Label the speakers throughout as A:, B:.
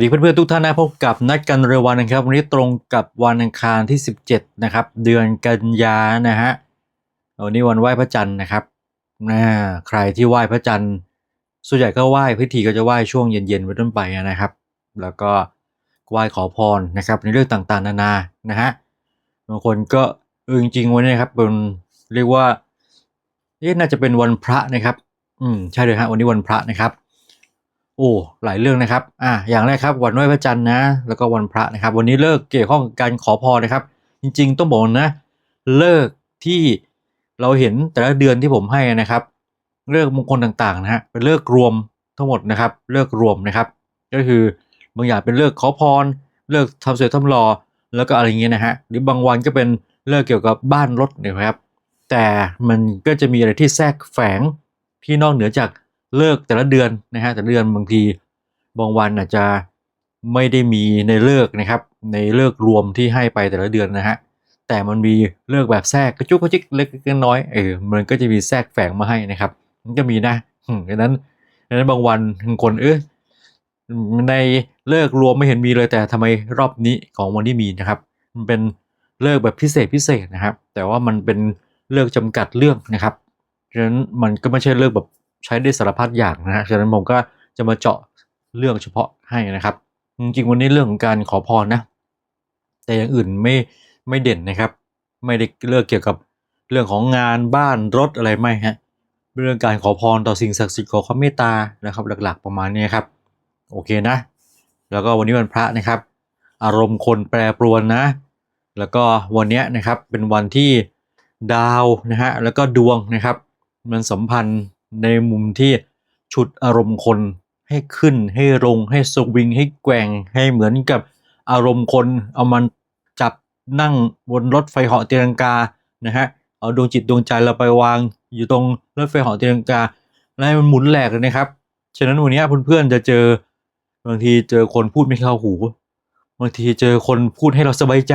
A: สวัสดีเพื่อนๆทุกท่านนะพบกับนัดกันเร็ววันนะครับวันนี้ตรงกับวันอังคารที่ 17 นะครับ เดือนกันยานะฮะวันนี้วันไหว้พระจันทร์นะครับนะใครที่ไหว้พระจันทร์ส่วนใหญ่ก็ไหว้พิธีก็จะไหว้ช่วงเย็นๆไปต้นไปนะครับ แล้วก็ไหว้ขอพรนะครับ ในเรื่องต่างๆ นานานะฮะบางคนก็จริงๆวันนี้ครับเป็นเรียกว่าเอ๊ะน่าจะเป็นวันพระนะครับ อืมใช่เลยฮะวันนี้วันพระนะครับ โอ้หลายเรื่องนะครับอ่าอย่างแรกครับวันไหว้พระจันทร์นะ แล้วก็วันพระนะครับ วันนี้เลิกเกี่ยวข้องกับการขอพรนะครับ จริง ๆ ต้องบอกนะ เลิกที่เราเห็นแต่ละเดือนที่ผมให้นะครับเลิกมงคลต่างๆนะฮะเป็นเลิกรวมทั้งหมดนะครับเลิกรวมนะครับ ก็คือบางอย่างเป็นเลิกขอพร เลิกทำสวยทำรอแล้วก็อะไรเงี้ยนะฮะหรือบางวันก็เป็นเลิกเกี่ยวกับบ้านรถนี่ยครับ แต่มันก็จะมีอะไรที่แทรกแฝงที่นอกเหนือจาก เลิกแต่ละเดือนนะฮะแต่เดือนบางทีบางวันอาจจะไม่ได้มีในเลิกนะครับ ในเลิกรวมที่ให้ไปแต่ละเดือนนะฮะแต่มันมีเลิกแบบแทรกกระจุกกระจิกเล็กน้อยเออมันก็จะมีแทรกแฝงมาให้นะครับมันก็มีนะดังนั้นดังนั้นบางวันคนเออในเลิกรวมไม่เห็นมีเลยแต่ทำไมรอบนี้ของวันที่มีนะครับ มันเป็นเลิกแบบพิเศษพิเศษนะครับ แต่ว่ามันเป็นเลิกจำกัดเรื่องนะครับฉะนั้นมันก็ไม่ใช่เลิกแบบ ใช้ได้สารพัดอย่างนะฮะฉะนั้นผมก็จะมาเจาะเรื่องเฉพาะให้นะครับ จริงๆวันนี้เรื่องของการขอพรนะ แต่อย่างอื่นไม่ไม่เด่นนะครับ ไม่ได้เลือกเกี่ยวกับเรื่องของงานบ้านรถอะไรไม่ฮะเรื่องการขอพรต่อสิ่งศักดิ์สิทธิ์ขอความเมตตานะครับ หลักๆประมาณนี้ครับ โอเคนะ แล้วก็วันนี้วันพระนะครับ อารมณ์คนแปรปรวนนะ แล้วก็วันนี้นะครับเป็นวันที่ดาวนะฮะแล้วก็ดวงนะครับ มันสัมพันธ์ ในมุมที่ฉุดอารมณ์คนให้ขึ้นให้ลงให้สวิงให้แกว่งให้เหมือนกับอารมณ์คนเอามันจับนั่งบนรถไฟเหาะตีลังกานะฮะเอาดวงจิตดวงใจเราไปวางอยู่ตรงรถไฟเหาะตีลังกาแล้วให้มันหมุนแหลกเลยนะครับฉะนั้นวันนี้เพื่อนๆจะเจอบางทีเจอคนพูดไม่เข้าหูบางทีเจอคนพูดให้เราสบายใจ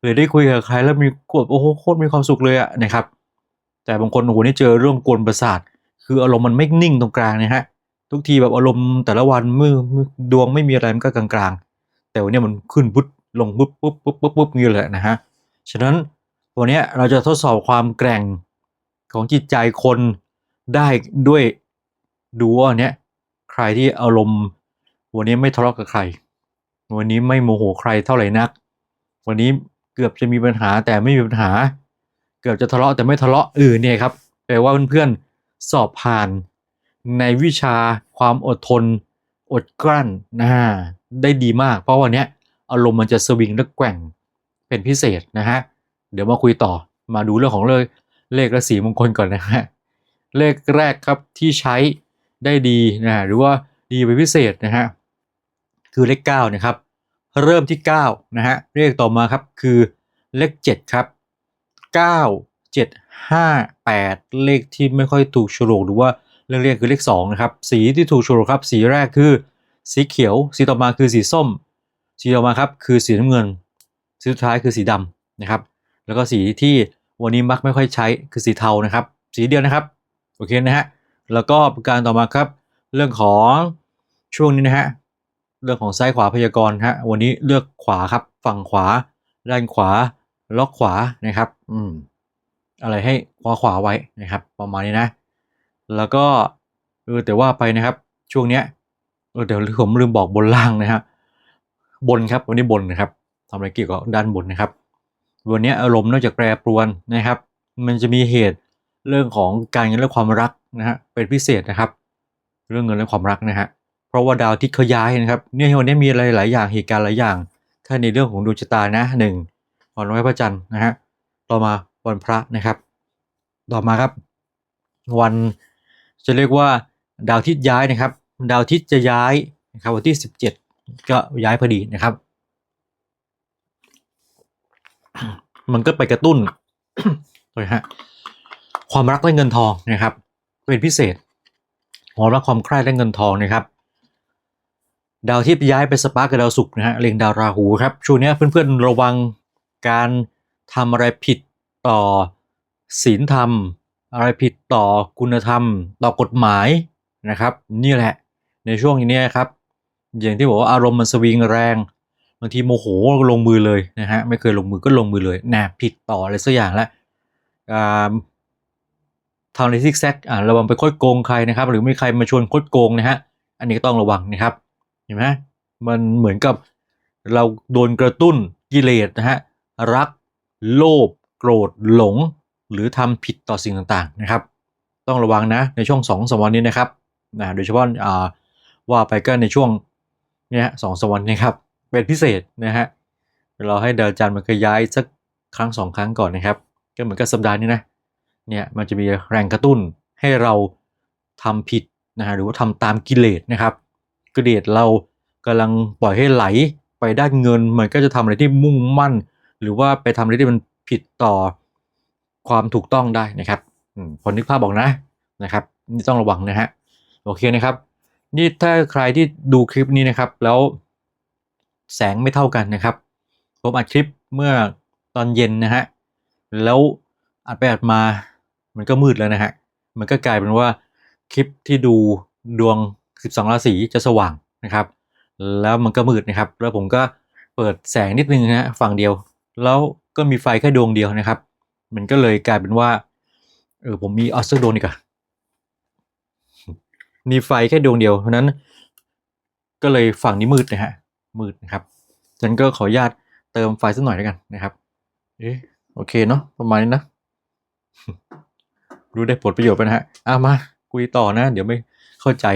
A: หรือได้คุยกับใครแล้วมีกดโอ้โหโคตรมีความสุขเลยอะนะครับ แต่บางคนโอ้โหนี่เจอเรื่องกวนประสาท คืออารมณ์มันไม่นิ่งตรงกลางนะฮะทุกทีแบบอารมณ์แต่ละวันมือมือดวงไม่มีอะไรมันก็กลางๆ แต่วันนี้มันขึ้นปุ๊บลงปุ๊บปุ๊บปุ๊บปุ๊บปุ๊บนี่แหละนะฮะฉะนั้นวันนี้เราจะทดสอบความแกร่งของจิตใจคนได้ด้วยดูว่าเนี้ยใครที่อารมณ์วันนี้ไม่ทะเลาะกับใคร วันนี้ไม่โมโหใครเท่าไหร่นัก วันนี้เกือบจะมีปัญหาแต่ไม่มีปัญหา เกือบจะทะเลาะแต่ไม่ทะเลาะเออเนี่ยครับแปลว่าเพื่อนๆ สอบผ่าน ในวิชาความอดทน อดกลั้นนะฮะได้ดีมาก เพราะวันนี้อารมณ์มันจะสวิงและแกว่งเป็นพิเศษนะฮะเดี๋ยวมาคุยต่อมาดูเรื่องของเลขเลขและสีมงคลก่อนนะฮะเลขแรกครับที่ใช้ได้ดีนะฮะหรือว่าดีเป็นพิเศษนะฮะคือเลข9นะครับเริ่มที่9นะฮะเลขต่อมาครับคือเลข7ครับ9 7 5 8 เลขที่ไม่ค่อยถูกโฉลกหรือว่าเรื่องเรียกคือเลข2นะครับสีที่ถูกโฉลกครับ สีแรกคือสีเขียว สีต่อมาคือสีส้ม สีต่อมาครับคือสีน้ำเงิน สีสุดท้ายคือสีดำนะครับ แล้วก็สีที่วันนี้มักไม่ค่อยใช้คือสีเทานะครับ สีเดียวนะครับโอเคนะฮะแล้วก็ประการต่อมาครับ เรื่องของช่วงนี้นะฮะเรื่องของซ้ายขวาพยากรณ์ฮะวันนี้เลือกขวาครับฝั่งขวาด้านขวาล็อกขวานะครับ อืม อะไรให้ขวาขวาไว้นะครับประมาณนี้นะ แล้วก็เออแต่ว่าไปนะครับช่วงเนี้ยเออเดี๋ยวผมลืมบอกบนล่างนะฮะบนครับวันนี้บนนะครับทำอะไรเกี่ยวกับด้านบนนะครับ วันนี้อารมณ์นอกจากแปรปรวนนะครับ มันจะมีเหตุเรื่องของการเงินและความรักนะฮะเป็นพิเศษนะครับ เรื่องเงินและความรักนะฮะเพราะว่าดาวที่เขาย้ายนะครับเนี่ยวันนี้มีอะไรหลายอย่างเหตุการณ์หลายอย่างแค่ในเรื่องของดวงชะตานะหนึ่งวันไหว้พระจันทร์นะฮะต่อมา วันพระนะครับ ต่อมาครับ วันจะเรียกว่าดาวทิศย้ายนะครับ ดาวทิศจะย้ายนะครับวันที่สิบเจ็ดก็ย้ายพอดีนะครับ มันก็ไปกระตุ้นเลยฮะความรักและเงินทองนะครับ เป็นพิเศษความรักความใคร่และเงินทองนะครับ ดาวที่ย้ายไปสปาร์กกับดาวศุกร์นะฮะเล็งดาวราหูครับช่วงนี้เพื่อนๆระวังการทำอะไรผิด ต่อศีลธรรม อะไรผิดต่อคุณธรรม ต่อกฎหมายนะครับ นี่แหละในช่วงนี้ครับ อย่างที่บอกว่าอารมณ์มันสวิงแรงบางทีโมโหก็ลงมือเลยนะฮะไม่เคยลงมือก็ลงมือเลยแหนผิดต่ออะไรสักอย่างละอ่าทำอะไรซิกแซกอ่าระวังไปคดโกงใครนะครับ หรือมีใครมาชวนคดโกงนะฮะอันนี้ก็ต้องระวังนะครับเห็นไหมมันเหมือนกับเราโดนกระตุ้นกิเลสนะฮะรักโลภ โกรธหลง หรือทำผิดต่อสิ่งต่างๆนะครับ ต้องระวังนะในช่วงสองสามวันนี้นะครับนะโดยเฉพาะอ่าว่าไปก็ในช่วงเนี้ยสองสามวันนี้ครับเป็นพิเศษนะฮะเราให้ดาวจันทร์มันก็ย้ายสักครั้งสองครั้งก่อนนะครับ ก็เหมือนกับสัปดาห์นี้นะเนี่ยมันจะมีแรงกระตุ้นให้เราทำผิดนะฮะหรือว่าทำตามกิเลสนะครับกิเลสเรากำลังปล่อยให้ไหลไปด้านเงินมันก็จะทำอะไรที่มุ่งมั่น หรือว่าไปทำอะไรที่มัน ผิดต่อความถูกต้องได้นะครับอืมพอนึกภาพบอกนะนะครับ นี่ต้องระวังนะฮะโอเคนะครับ นี่ถ้าใครที่ดูคลิปนี้นะครับ แล้วแสงไม่เท่ากันนะครับ ผมอัดคลิปเมื่อตอนเย็นนะฮะแล้วอัดไปอัดมามันก็มืดแล้วนะฮะมันก็กลายเป็นว่าคลิปที่ดูดวง 12 ราศีจะสว่างนะครับ แล้วมันก็มืดนะครับ แล้วผมก็เปิดแสงนิดนึงนะฮะฝั่งเดียว แล้ว ก็มีไฟแค่ดวงเดียวนะครับ มันก็เลยกลายเป็นว่า เออผมมีออสเตอร์ดวงดีกว่ามีไฟแค่ดวงเดียว เพราะนั้น ก็เลยฝั่งนี้มืดนะฮะ มืดนะครับ ฉันก็ขออนุญาตเติมไฟสักหน่อยแล้วกันนะครับ เอ๊ะโอเคเนาะประมาณนี้นะรู้ได้ผลประโยชน์ไปนะฮะอะมาคุยต่อนะ เดี๋ยวไม่เข้าใจ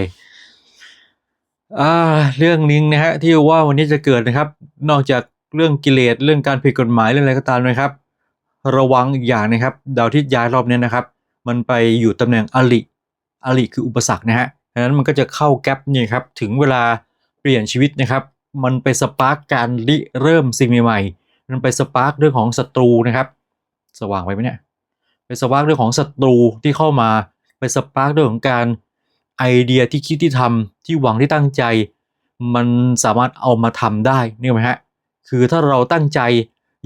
A: อ่าเรื่องนี้นะฮะที่ว่าวันนี้จะเกิดนะครับ นอกจาก เรื่องกิเลสเรื่องการผิดกฎหมายเรื่องอะไรก็ตามนะครับ ระวังอีกอย่างนะครับ ดาวที่ย้ายรอบนี้นะครับ มันไปอยู่ตำแหน่งอลิอลิคืออุปสรรคนะฮะดังนั้นมันก็จะเข้าแก๊ปนี่ครับถึงเวลาเปลี่ยนชีวิตนะครับ มันไปสปาร์กการริเริ่มสิ่งใหม่ๆมันไปสปาร์กเรื่องของศัตรูนะครับ สว่างไปไหมเนี่ยไปสปาร์กเรื่องของศัตรูที่เข้ามาไปสปาร์กเรื่องของการไอเดียที่คิดที่ทำที่หวังที่ตั้งใจ มันสามารถเอามาทำได้นี่ไหมฮะ คือถ้าเราตั้งใจ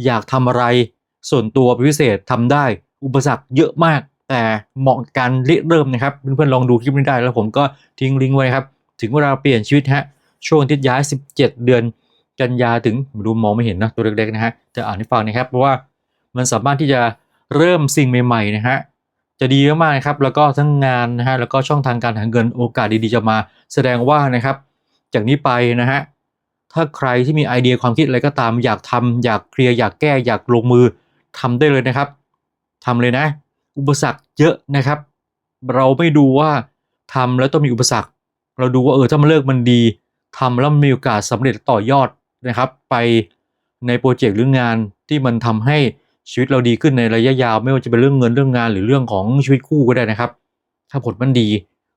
A: อยากทำอะไร ส่วนตัวพิเศษทำได้ อุปสรรคเยอะมาก แต่เหมาะกับการเริ่มนะครับ เพื่อนๆลองดูคลิปนี้ได้ แล้วผมก็ทิ้งลิงก์ไว้ครับ ถึงเวลาเปลี่ยนชีวิตฮะช่วงที่ย้าย 17 เดือน กันยาถึงดูมองไม่เห็นนะตัวเล็กๆนะฮะจะอ่านให้ฟังนะครับเพราะว่ามันสามารถที่จะเริ่มสิ่งใหม่ๆนะฮะจะดีมากๆนะครับแล้วก็ทั้งงานนะฮะแล้วก็ช่องทางการหาเงินโอกาสดีๆจะมาแสดงว่านะครับ จากนี้ไปนะฮะ ถ้าใครที่มีไอเดียความคิดอะไรก็ตาม อยากทำอยากเคลียร์อยากแก้อยากลงมือทำได้เลยนะครับทำเลยนะ อุปสรรคเยอะนะครับ เราไม่ดูว่าทำแล้วต้องมีอุปสรรค เราดูว่าเออถ้ามันเลิกมันดีทำแล้วมีโอกาสสำเร็จต่อยอดนะครับ ไปในโปรเจกต์หรืองานที่มันทำให้ชีวิตเราดีขึ้นในระยะยาว ไม่ว่าจะเป็นเรื่องเงินเรื่องงานหรือเรื่องของชีวิตคู่ก็ได้นะครับ ถ้าผลมันดี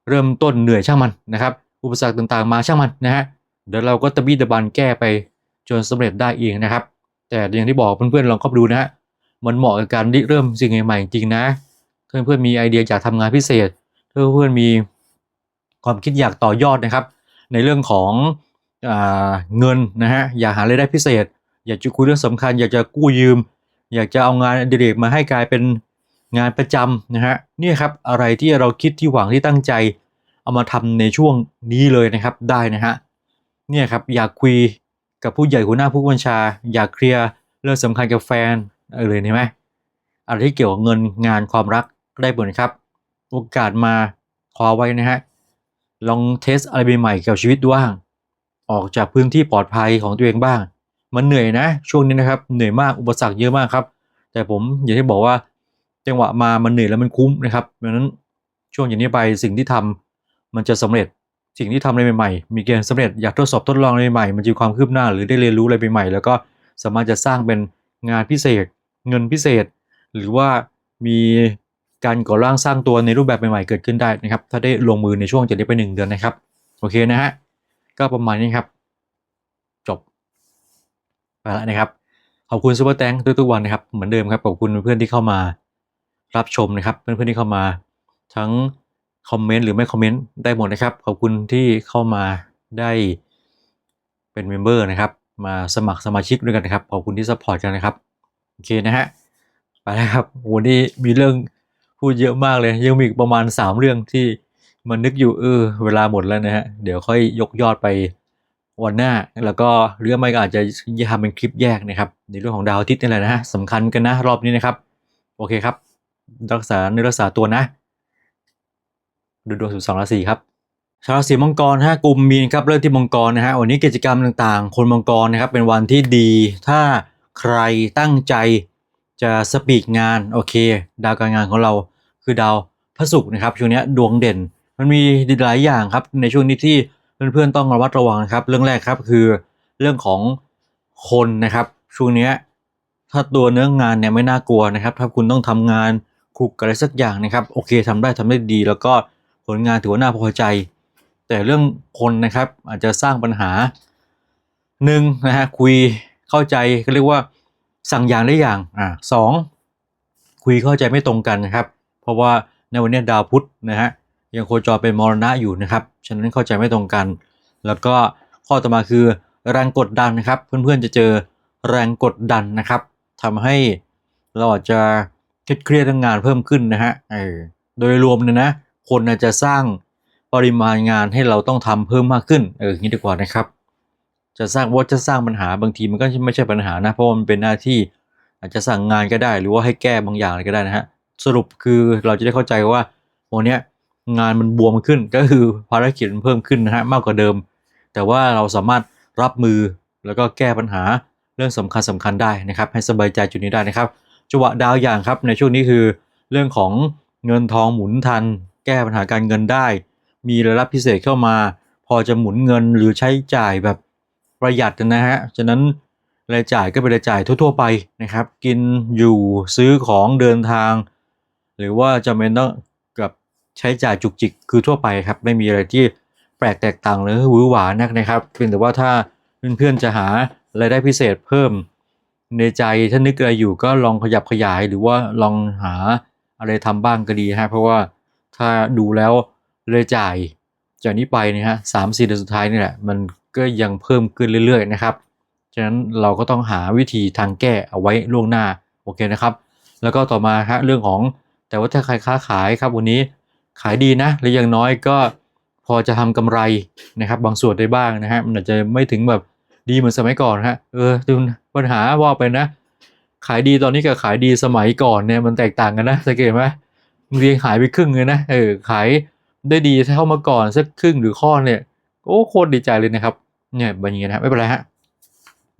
A: เริ่มต้นเหนื่อยช่างมันนะครับ อุปสรรคต่างๆมาช่างมันนะฮะ เดี๋ยวเราก็ตะบี้ตะบันแก้ไปจนสำเร็จได้เองนะครับ แต่อย่างที่บอกเพื่อนๆลองเข้าไปดูนะฮะมันเหมาะกับการริเริ่มสิ่งใหม่ๆจริงๆนะถ้าเพื่อนๆมีไอเดียอยากทำงานพิเศษถ้าเพื่อนๆมีความคิดอยากต่อยอดนะครับ ในเรื่องของอเงินนะฮะอยากหารายได้พิเศษ อยากจะคุยเรื่องสำคัญ อยากจะกู้ยืม อยากจะเอางานอดิเรกมาให้กลายเป็นงานประจำนะฮะนี่ครับอะไรที่เราคิดที่หวังที่ตั้งใจ เอามาทำในช่วงนี้เลยนะครับได้นะฮะ เนี่ยครับอยากคุยกับผู้ใหญ่หัวหน้าผู้บัญชา อยากเคลียร์เรื่องสำคัญกับแฟนเออเลยเห็นไหมอะไรที่เกี่ยวกับเงินงานความรักได้หมดนะครับ โอกาสมาคว้าไว้นะฮะลองเทสอะไรใหม่ๆเกี่ยวกับชีวิตดูบ้างออกจากพื้นที่ปลอดภัยของตัวเองบ้าง มันเหนื่อยนะ ช่วงนี้นะครับเหนื่อยมากอุปสรรคเยอะมากครับ แต่ผมอย่างที่บอกว่าจังหวะมามันเหนื่อยแล้วมันคุ้มนะครับเพราะฉะนั้นช่วงอย่างนี้ไปสิ่งที่ทำมันจะสำเร็จ สิ่งที่ทำอะไรใหม่ๆ มีเกณฑ์สำเร็จอยากทดสอบทดลองอะไรใหม่ มันจะมีความคืบหน้าหรือได้เรียนรู้อะไรใหม่ๆ แล้วก็สามารถจะสร้างเป็นงานพิเศษ เงินพิเศษ หรือว่ามีการก่อร่างสร้างตัวในรูปแบบใหม่ๆ เกิดขึ้นได้นะครับ ถ้าได้ลงมือในช่วงจากนี้ไปหนึ่งเดือนนะครับ โอเคนะฮะ ก็ประมาณนี้ครับ จบ ไปแล้วนะครับ ขอบคุณซูเปอร์แตงทุกๆวันนะครับ เหมือนเดิมครับ ขอบคุณเพื่อนที่เข้ามารับชมนะครับ เพื่อนๆที่เข้ามา ทั้ง คอมเมนต์หรือไม่คอมเมนต์ได้หมดนะครับ ขอบคุณที่เข้ามาได้เป็นเมมเบอร์นะครับ มาสมัครสมาชิกด้วยกันนะครับ ขอบคุณที่ซัพพอร์ตกันนะครับ โอเคนะฮะ ไปแล้วครับวันนี้มีเรื่องพูดเยอะมากเลย ยังมีประมาณ 3 เรื่องที่มันนึกอยู่เออเวลาหมดแล้วนะฮะ เดี๋ยวค่อยยกยอดไปวันหน้า แล้วก็หรือไม่ก็อาจจะทำเป็นคลิปแยกนะครับ ในเรื่องของดาวอาทิตย์นี่แหละนะฮะสำคัญกันนะรอบนี้นะครับ โอเคครับ รักษาเนื้อรักษาตัวนะ ดูดวงสิบสองราศีครับ ชาวราศีมังกรฮะกลุ่มมีนครับเริ่มที่มังกรนะฮะวันนี้กิจกรรมต่างๆ คนมังกรนะครับเป็นวันที่ดี ถ้าใครตั้งใจจะสปีกงานโอเค ดาวการงานของเราคือดาวพระศุกร์นะครับช่วงนี้ดวงเด่น มันมีหลายอย่างครับในช่วงนี้ที่เพื่อนๆต้องระมัดระวังครับเรื่องแรกครับคือเรื่องของคนนะครับช่วงนี้ถ้าตัวเนื้องานเนี่ยไม่น่ากลัวนะครับ ถ้าคุณต้องทำงานคุกอะไรสักอย่างนะครับ โอเคทำได้ทำได้ดี แล้วก็ ผลงานถือว่าน่าพอใจ แต่เรื่องคนนะครับอาจจะสร้างปัญหาหนึ่งนะฮะคุยเข้าใจก็เรียกว่าสั่งอย่างได้อย่างอ่าสองคุยเข้าใจไม่ตรงกันนะครับ เพราะว่าในวันนี้ดาวพุธนะฮะยังโคจรเป็นมรณะอยู่นะครับฉะนั้นเข้าใจไม่ตรงกัน แล้วก็ข้อต่อมาคือแรงกดดันนะครับ เพื่อนๆจะเจอแรงกดดันนะครับทำให้เราอาจจะเครียดเรื่องงานเพิ่มขึ้นนะฮะโดยรวมเนี่ยนะ คนอาจจะสร้างปริมาณงานให้เราต้องทำเพิ่มมากขึ้น เอออย่างนี้ดีกว่านะครับ จะสร้างว่าจะสร้างปัญหาบางทีมันก็ไม่ใช่ปัญหานะ เพราะว่ามันเป็นหน้าที่อาจจะสั่งงานก็ได้หรือว่าให้แก้บางอย่างก็ได้นะฮะ สรุปคือเราจะได้เข้าใจว่าวันนี้งานมันบวมขึ้นก็คือภารกิจมันเพิ่มขึ้นนะฮะมากกว่าเดิม แต่ว่าเราสามารถรับมือแล้วก็แก้ปัญหาเรื่องสำคัญสำคัญได้นะครับ ให้สบายใจจุดนี้ได้นะครับจังหวะดาวอย่างครับในช่วงนี้คือ เรื่องของเงินทองหมุนทัน แก้ปัญหาการเงินได้ มีรายรับพิเศษเข้ามา พอจะหมุนเงินหรือใช้จ่ายแบบประหยัดนะฮะ ฉะนั้นรายจ่ายก็เป็นรายจ่ายทั่ว ๆ ไปนะครับ กินอยู่ซื้อของเดินทาง หรือว่าจำเป็นต้องกับใช้จ่ายจุกจิกคือทั่วไปครับ ไม่มีอะไรที่แปลกแตกต่างหรือหวือหวานักนะครับ เพียงแต่ว่าถ้าเพื่อนๆจะหารายได้พิเศษเพิ่ม ในใจถ้านึกอะไรอยู่ก็ลองขยับขยายหรือว่าลองหาอะไรทำบ้างก็ดีฮะเพราะว่า ถ้าดูแล้วรายจ่ายจากนี้ไปนะฮะสามสี่เดือนสุดท้ายนี่แหละมันก็ยังเพิ่มขึ้นเรื่อยๆนะครับ ฉะนั้นเราก็ต้องหาวิธีทางแก้เอาไว้ล่วงหน้าโอเคนะครับ แล้วก็ต่อมาฮะเรื่องของแต่ว่าถ้าใครค้าขายครับวันนี้ขายดีนะหรืออย่างน้อยก็พอจะทำกำไรนะครับ บางส่วนได้บ้างนะฮะมันอาจจะไม่ถึงแบบดีเหมือนสมัยก่อนฮะเออดูปัญหาว่าไปนะ ขายดีตอนนี้กับขายดีสมัยก่อนเนี่ยมันแตกต่างกันนะสังเกตไหม บางทีหายไปครึ่งเลยนะเออขายได้ดีถ้าเข้ามาก่อนสักครึ่งหรือข้อเนี่ยโอ้โคตรดีใจเลยนะครับเนี่ยแบบนี้นะไม่เป็นไรฮะ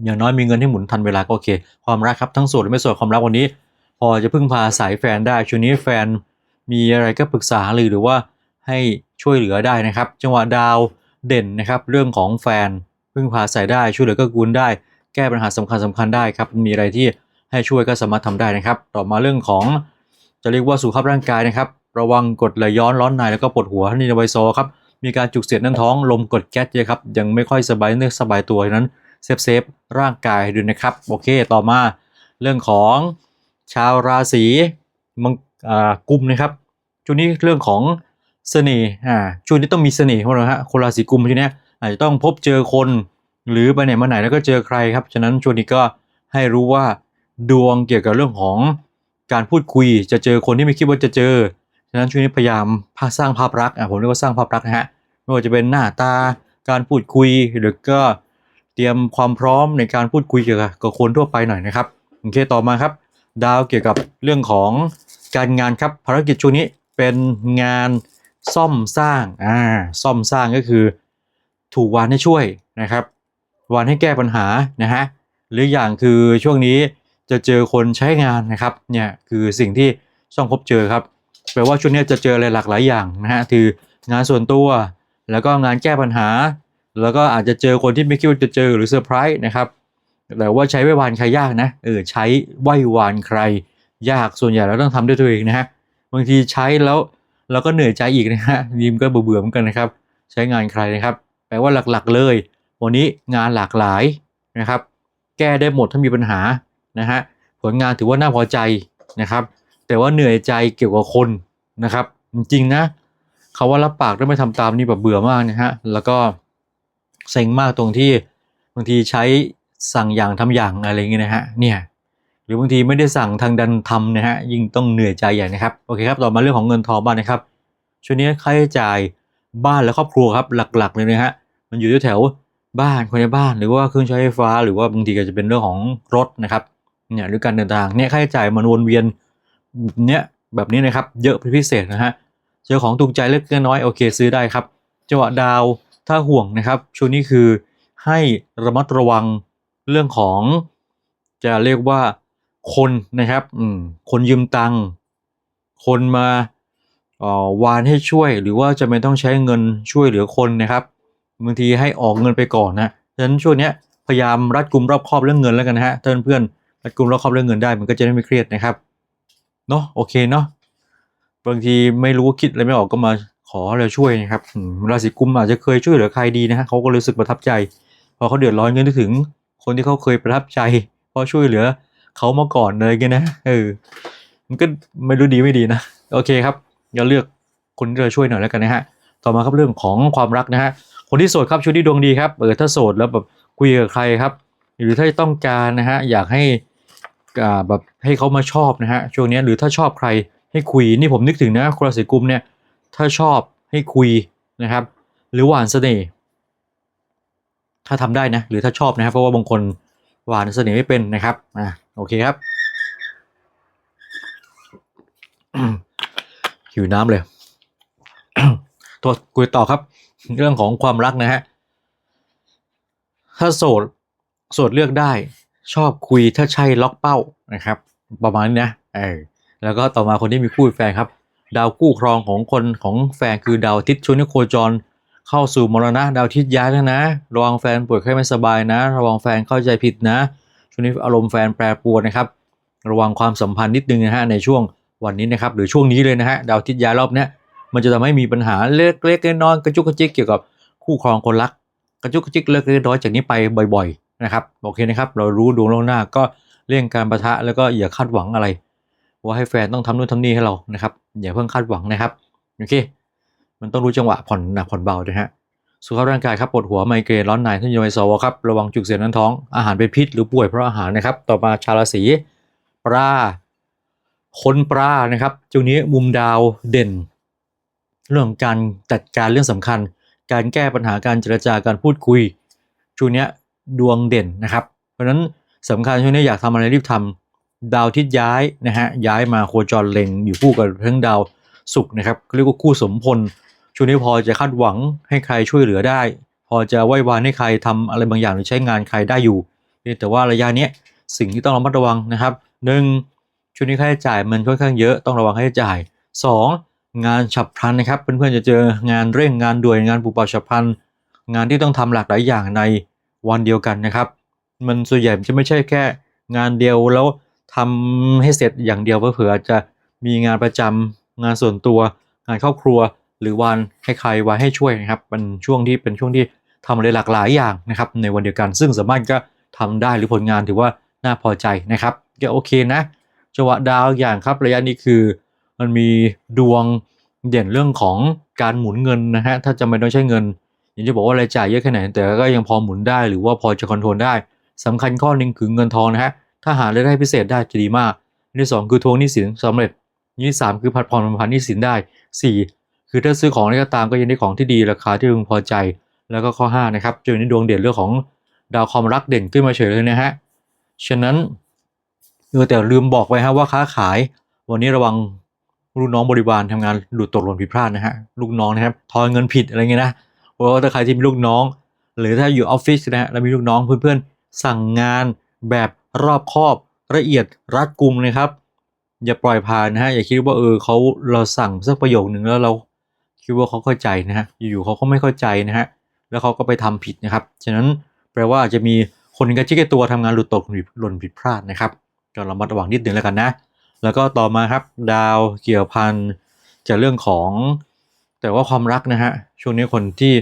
A: อย่างน้อยมีเงินให้หมุนทันเวลาก็โอเค ความรักครับทั้งโสดและไม่โสดความรักวันนี้ พอจะพึ่งพาสายแฟนได้ช่วงนี้แฟนมีอะไรก็ปรึกษาหรือหรือว่าให้ช่วยเหลือได้นะครับ จังหวะดาวเด่นนะครับ เรื่องของแฟนพึ่งพาสายได้ช่วยเหลือก็กูลได้ แก้ปัญหาสำคัญสำคัญได้ครับมีอะไรที่ให้ช่วยก็สามารถทำได้นะครับ ต่อมาเรื่องของ จะเรียกว่าสุขภาพร่างกายนะครับ ระวังกดไหลย้อนร้อนในแล้วก็ปวดหัวนี่ในไวโซครับ มีการจุกเสียดแน่นท้องลมกดแก๊สเยอะครับ ยังไม่ค่อยสบายเนื้อสบายตัวฉะนั้นเซฟเซฟร่างกายด้วยนะครับ โอเคต่อมาเรื่องของชาวราศีมังกุมนะครับช่วงนี้เรื่องของเสน่ห์อ่าช่วงนี้ต้องมีเสน่ห์เพราะนะฮะคนราศีกุมช่วงนี้อาจจะต้องพบเจอคนหรือไปไหนมาไหนแล้วก็เจอใครครับ ฉะนั้นช่วงนี้ก็ให้รู้ว่าดวงเกี่ยวกับเรื่องของ การพูดคุยจะเจอคนที่ไม่คิดว่าจะเจอ ฉะนั้นช่วงนี้พยายามพาสร้างภาพลักษณ์อะผมเรียกว่าสร้างภาพลักษณ์นะฮะ ไม่ว่าจะเป็นหน้าตา การพูดคุย หรือก็เตรียมความพร้อมในการพูดคุยเกี่ยวกับกับคนทั่วไปหน่อยนะครับ โอเค ต่อมาครับ ดาวเกี่ยวกับเรื่องของการงานครับ ภารกิจช่วงนี้เป็นงานซ่อมสร้าง อ่า ซ่อมสร้างก็คือ ถูกวานให้ช่วยนะครับ วานให้แก้ปัญหานะฮะ หรืออย่างคือช่วงนี้ จะเจอคนใช้งานนะครับเนี่ยคือสิ่งที่ต้องพบเจอครับแปลว่าช่วงนี้จะเจออะไรหลากหลายอย่างนะฮะคืองานส่วนตัว แล้วก็งานแก้ปัญหา แล้วก็อาจจะเจอคนที่ไม่คิดว่าจะเจอหรือเซอร์ไพรส์นะครับแต่ว่าใช้ไหว้วานใครยากนะเออใช้ไหว้วานใคร ยากส่วนใหญ่เราต้องทำด้วยตัวเองนะฮะบางทีใช้แล้วเราก็เหนื่อยใจอีกนะฮะยิมก็เบื่อเหมือนกันนะครับ ใช้งานใครนะครับ แปลว่าหลักๆเลย วันนี้งานหลากหลายนะครับ แก้ได้หมดถ้ามีปัญหา นะฮะผลงานถือว่าน่าพอใจนะครับ แต่ว่าเหนื่อยใจเกี่ยวกับคนนะครับ จริงๆนะเขาว่ารับปากแล้วไม่ทำตามนี่แบบเบื่อมากนะฮะแล้วก็เซ็งมากตรงที่บางทีใช้สั่งอย่างทำอย่างอะไรเงี้ยนะฮะเนี่ยหรือบางทีไม่ได้สั่งทางดันทำนะฮะยิ่งต้องเหนื่อยใจใหญ่นะครับโอเคครับต่อมาเรื่องของเงินทองบ้านนะครับช่วงนี้ค่าใช้จ่ายบ้านและครอบครัวครับหลักๆเลยนะฮะมันอยู่แถวบ้านคนในบ้านหรือว่าเครื่องใช้ไฟฟ้า หรือว่าบางทีก็จะเป็นเรื่องของรถนะครับ เนี่ยหรือการเดินทางเนี่ยค่าใช้จ่ายมันวนเวียนเนี่ยแบบนี้นะครับเยอะเป็นพิเศษนะฮะเจอของถูกใจเล็กน้อยโอเคซื้อได้ครับจังหวะดาวถ้าห่วงนะครับช่วงนี้คือให้ระมัดระวังเรื่องของ จะเรียกว่าคนนะครับอืมคนยืมตังค์คนมาอ่อวานให้ช่วยหรือว่าจะไม่ต้องใช้เงินช่วยเหลือคนนะครับบางทีให้ออกเงินไปก่อนนะฉะนั้นช่วงนี้พยายามรัดกุมรอบคอบเรื่องเงินแล้วกันนะฮะถ้าเพื่อน รัดกุมรอบคอบเรื่องเงินได้มันก็จะได้ไม่เครียดนะครับเนาะโอเคเนาะบางทีไม่รู้คิดอะไรไม่ออกก็มาขอเราช่วยนะครับราศีกุมอาจจะเคยช่วยเหลือใครดีนะฮะเขาก็รู้สึกประทับใจ พอเขาเดือดร้อนเงินถึง คนที่เขาเคยประทับใจพราะช่วยเหลือเขามาก่อนเลยกันนะเออมันก็ไม่รู้ดีไม่ดีนะโอเคครับอย่าเลือกคนที่เราช่วยหน่อยแล้วกันนะฮะต่อมาครับเรื่องของความรักนะฮะคนที่โสดครับช่วงนี้ดวงดีครับเออถ้าโสดแล้วแบบคุยกับใครครับ หรือถ้าต้องการนะฮะอยากให้ แบบให้เขามาชอบนะฮะช่วงนี้หรือถ้าชอบใครให้คุยนี่ผมนึกถึงนะคนราศีกุมเนี่ยถ้าชอบให้คุยนะครับ หรือหวานเสน่ห์ถ้าทำได้นะหรือถ้าชอบนะครับเพราะว่าบางคนหวานเสน่ห์ไม่เป็นนะครับอ่าโอเคครับหิวน้ำเลยตัวคุยต่อครับ เรื่องของความรักนะฮะถ้าโสดโสดเลือกได้ ชอบคุยถ้าใช่ล็อกเป้านะครับ ประมาณนี้นะเออแล้วก็ต่อมาคนที่มีคู่แฟนครับ ดาวคู่ครองของคนของแฟนคือดาวอาทิตย์ช่วงนี้โคจร เข้าสู่มรณะ ดาวอาทิตย์ย้ายแล้วนะ ระวังแฟนป่วยไข้ไม่สบายนะ ระวังแฟนเข้าใจผิดนะ ช่วงนี้อารมณ์แฟนแปรปรวนนะครับ ระวังความสัมพันธ์นิดนึงนะฮะในช่วงวันนี้นะครับหรือช่วงนี้เลยนะฮะดาวอาทิตย์ย้ายรอบนี้มันจะทำให้มีปัญหาเล็กๆน้อยๆกระจุกกระจิกเกี่ยวกับคู่ครองคนรักกระจุกกระจิกเล็กๆน้อยๆจากนี้ไปบ่อย นะครับโอเคนะครับ เรารู้ดวงล่วงหน้าก็เลี่ยงการประทะแล้วก็อย่าคาดหวังอะไร ว่าให้แฟนต้องทำนู่นทำนี่ให้เรานะครับ อย่าเพิ่งคาดหวังนะครับโอเค มันต้องรู้จังหวะผ่อนหนักผ่อนเบาด้วยฮะสุขภาพร่างกายครับปวดหัวไมเกรนร้อนในท่านโยมสวครับระวังจุกเสียดแน้นท้องอาหารเป็นพิษหรือป่วยเพราะอาหารนะครับ ต่อมาชาวราศีปลาคนปลานะครับช่วงนี้มุมดาวเด่น เรื่องการจัดการเรื่องสำคัญ การแก้ปัญหาการเจรจาการพูดคุยช่วงนี้ ดวงเด่นนะครับ เพราะฉะนั้นสำคัญช่วงนี้อยากทำอะไรรีบทำดาวทิศย้ายนะฮะย้ายมาโคจรเล็งอยู่คู่กับทั้งดาวศุกร์นะครับเรียกว่าคู่สมพลช่วงนี้พอจะคาดหวังให้ใครช่วยเหลือได้ พอจะไหว้วานให้ใครทำอะไรบางอย่างหรือใช้งานใครได้อยู่แต่ว่าระยะนี้สิ่งที่ต้องระมัดระวังนะครับหนึ่งช่วงนี้ค่าใช้จ่ายมันค่อนข้างเยอะต้องระวังค่าใช้จ่ายสองงานฉับพลันนะครับเพื่อนๆจะเจองานเร่งงานด่วนงานปุบปับฉับพลัน งานที่ต้องทำหลากหลายอย่างใน วันเดียวกันนะครับ มันส่วนใหญ่จะไม่ใช่แค่งานเดียวแล้วทำให้เสร็จอย่างเดียวเผื่อจจะมีงานประจำงานส่วนตัว งานครอบครัว หรือวันให้ใครไว้ให้ช่วยนะครับเป็นช่วงที่เป็นช่วงที่ทำอะไรหลากหลายอย่างนะครับ ในวันเดียวกัน ซึ่งสามารถก็ทำได้หรือผลงานถือว่าน่าพอใจนะครับก็โอเคนะจังหวะดาวอย่างครับระยะนี้คือมันมีดวงเด่นเรื่องของการหมุนเงินนะฮะถ้าจะไม่ต้องใช้เงิน ย่างจะบอกว่ารายจ่ายเยอะแค่ไหนแต่ก็ยังพอหมุนได้หรือว่าพอจะคอนโทรลได้สำคัญข้อหนึ่งคือเงินทองนะฮะถ้าหารายได้พิเศษได้จะดีมากอันที่สองคือทวงหนี้สินสำเร็จอันที่สามคือผัดผ่อนผันหนี้สินได้สี่คือถ้าซื้อของอะไรก็ตามก็ยังได้ของที่ดีราคาที่พึงพอใจ แล้วก็ข้อห้านะครับจอในดวงเด่นเรื่องของดาวความรักเด่นขึ้นมาเฉยเลยนะฮะฉะนั้นเออแต่ลืมบอกไว้ฮะว่าค้าขาย วันนี้ระวังลูกน้องบริวารทำงานหลุดตกหล่นผิดพลาดนะฮะลูกน้องนะครับทอนเงินผิดอะไรเงี้ยนะ ว่าถ้าใครที่มีลูกน้อง หรือถ้าอยู่ออฟฟิศนะฮะแล้วมีลูกน้องเพื่อนๆ สั่งงานแบบรอบคอบละเอียดรัดกุมนะครับ อย่าปล่อยผ่านนะฮะอย่าคิดว่าเออเขาเราสั่งสักประโยคหนึ่งแล้วเราคิดว่าเขาเข้าใจนะฮะอยู่ๆเขาก็ไม่เข้าใจนะฮะแล้วเขาก็ไปทำผิดนะครับฉะนั้นแปลว่าอาจจะมีคนกระชิกกระตัวทำงานหลุดตกหล่นผิดพลาดนะครับก็ระมัดระวังนิดนึงแล้วกันนะ แล้วก็ต่อมาครับดาวเกี่ยวพันจะเรื่องของ แต่ว่าความรักนะฮะช่วงนี้คนที่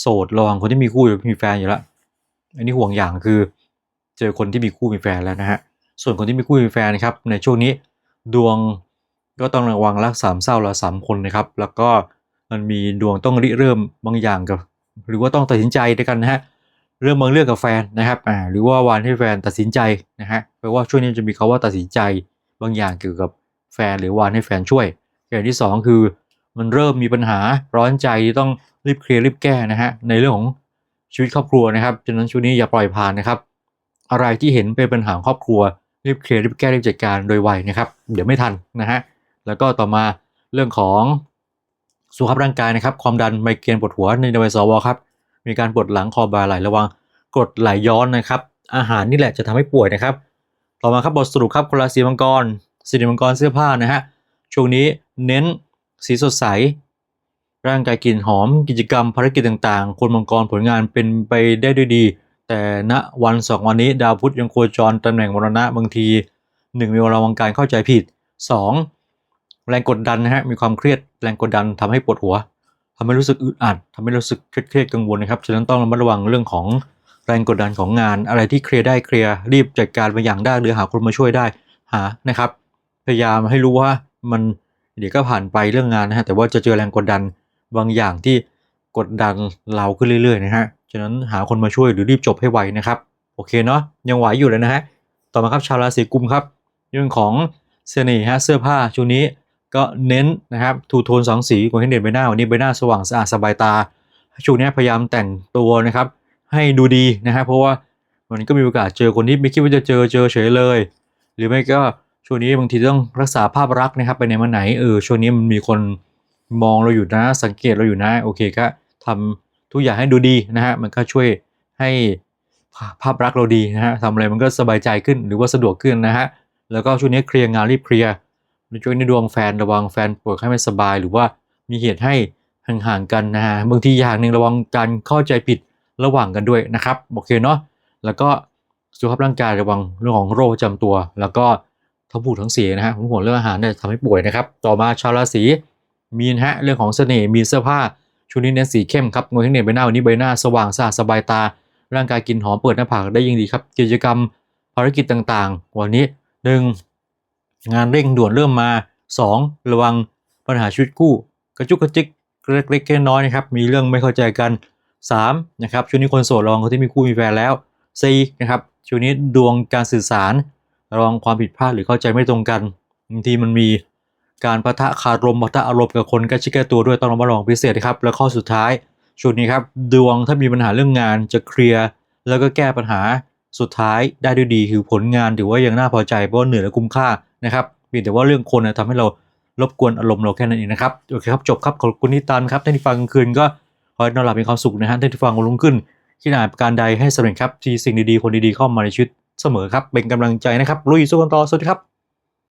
A: โสดระวังคนที่มีคู่หรือมีแฟนอยู่แล้วอันนี้ห่วงอย่างคือ เจอคนที่มีคู่มีแฟนแล้วนะฮะส่วนคนที่มีคู่มีแฟนนะครับ ในช่วงนี้ดวงก็ต้องระวังรักสามเศร้าละสามคนนะครับ แล้วก็มันมีดวงต้องริเริ่มบางอย่างกับ หรือว่าต้องตัดสินใจด้วยกันนะฮะเรื่องบางเรื่องกับแฟนนะครับอ่าหรือว่าวานให้แฟนตัดสินใจนะฮะแปลว่าช่วงนี้จะมีคาว่าตัดสินใจบางอย่างเกี่ยวกับแฟนหรือวานให้แฟนช่วย อย่างที่สองคือ มันเริ่มมีปัญหาร้อนใจต้องรีบเคลียร์รีบแก้นะฮะในเรื่องของชีวิตครอบครัวนะครับฉะนั้นช่วงนี้อย่าปล่อยผ่านนะครับ อะไรที่เห็นเป็นปัญหาครอบครัวรีบเคลียร์รีบแก้รีบจัดการโดยไวนะครับ เดี๋ยวไม่ทันนะฮะแล้วก็ต่อมาเรื่องของสุขภาพร่างกายนะครับ ความดันไมเกรนปวดหัวในวัยสวครับมีการปวดหลังคอบ่าไหลระวังกรดไหลย้อนนะครับ อาหารนี่แหละจะทำให้ป่วยนะครับ ต่อมาครับบทสรุปครับคนราศีมังกรสีมังกรเสื้อผ้านะฮะช่วงนี้เน้น สีสดใส ร่างกายกลิ่นหอม กิจกรรมภารกิจต่างๆ คนมังกรผลงานเป็นไปได้ด้วยดี แต่ณวันสองวันนี้ดาวพุธยังโคจรตำแหน่งมรณะบางทีหนึ่งมีระวังการเข้าใจผิดสองแรงกดดันนะฮะมีความเครียดแรงกดดันทำให้ปวดหัวทำให้รู้สึกอึดอัดทำให้รู้สึกเครียดกังวลนะครับฉะนั้นต้องระมัดระวังเรื่องของแรงกดดันของงาน อะไรที่เคลียร์ได้เคลียร์รีบจัดการไปอย่างได้หรือหาคนมาช่วยได้หานะครับ พยายามให้รู้ว่ามัน เดี๋ยวก็ผ่านไปเรื่องงานนะฮะแต่ว่าจะเจอแรงกดดันบางอย่างที่กดดันเราขึ้นเรื่อยๆนะฮะฉะนั้นหาคนมาช่วยหรือรีบจบให้ไวนะครับโอเคเนาะยังไหวอยู่เลยนะฮะต่อมาครับชาวราศีกุมครับเรื่องของเสน่ห์ฮะเสื้อผ้าช่วงนี้ก็เน้นนะครับทูโทนสองสีคนที่เด่นใบหน้าวันนี้ใบหน้าสว่างสะอาดสบายตาช่วงนี้พยายามแต่งตัวนะครับ ให้ดูดีนะฮะเพราะว่ามันก็มีโอกาสเจอคนที่ไม่คิดว่าจะเจอเจอเฉยเลย หรือไม่ก็ ช่วงนี้บางทีต้องรักษาภาพลักษณ์นะครับ ไปไหนมาไหนเออช่วงนี้มันมีคนมองเราอยู่นะ สังเกตเราอยู่นะโอเคก็ทำทุกอย่างให้ดูดีนะฮะมันก็ช่วยให้ภาพลักษณ์เราดีนะฮะทำอะไรมันก็สบายใจขึ้นหรือว่าสะดวกขึ้นนะฮะแล้วก็ช่วงนี้เคลียร์งานรีบเคลียร์ในช่วงนี้ดวงแฟนระวังแฟนป่วยไข้ไม่สบาย หรือว่ามีเหตุให้ห่างๆกันนะฮะบางทีอย่างหนึ่งระวังการเข้าใจผิดระหว่างกันด้วยนะครับโอเคเนาะแล้วก็สุขภาพร่างกายระวังเรื่องของโรคประจำตัว แล้วก็ ทั้งผูกท้องเสียนะฮะผมห่วงเรื่องอาหารเนี่ยทำให้ป่วยนะครับ ต่อมาชาวราศีมีนฮะเรื่องของเสน่ห์มีเสื้อผ้าช่วงนี้เน้นสีเข้มครับงวยทั้งเด่นใบหน้าวันนี้ใบหน้าสว่างสะอาดสบายตา ร่างกายกินหอมเปิดหน้าผากได้ยิ่งดีครับ กิจกรรมภารกิจต่างๆ วันนี้หนึ่งงานเร่งด่วนเริ่มมา 2. ระวังปัญหาชีวิตคู่ กระจุกกระจิกเล็กๆแค่น้อยนะครับมีเรื่องไม่เข้าใจกัน 3. นะครับช่วงนี้คนโสดระวังคนที่มีคู่มีแฟนแล้ว 4. นะครับช่วงนี้ดวงการสื่อสาร ระวังความผิดพลาดหรือเข้าใจไม่ตรงกันบางทีมันมีการประทะคารมปะทะอารมณ์กับคนใกล้ชิดใกล้ตัวด้วยต้องระมัดระวังพิเศษนะครับ แล้วข้อสุดท้ายช่วงนี้ครับดวงถ้ามีปัญหาเรื่องงานจะเคลียร์แล้วก็แก้ปัญหาสุดท้ายได้ด้วยดีคือผลงานถือว่ายังน่าพอใจเพราะเหนื่อยและคุ้มค่านะครับเพียงแต่ว่าเรื่องคนนะทำให้เรารบกวนอารมณ์เราแค่นั้นเองนะครับโอเคครับจบครับขอบคุณนิตันครับท่านที่ฟังกลางคืนก็ขอให้นอนหลับมีความสุขนะฮะท่านที่ฟังวันรุ่งขึ้นที่อ่านประการใดให้สำเร็จครับที่สิ่งดีๆคนดีๆเข้ามาในชีวิต เสมอครับ เป็นกำลังใจนะครับ ลุยสู้กันต่อสวัสดีครับ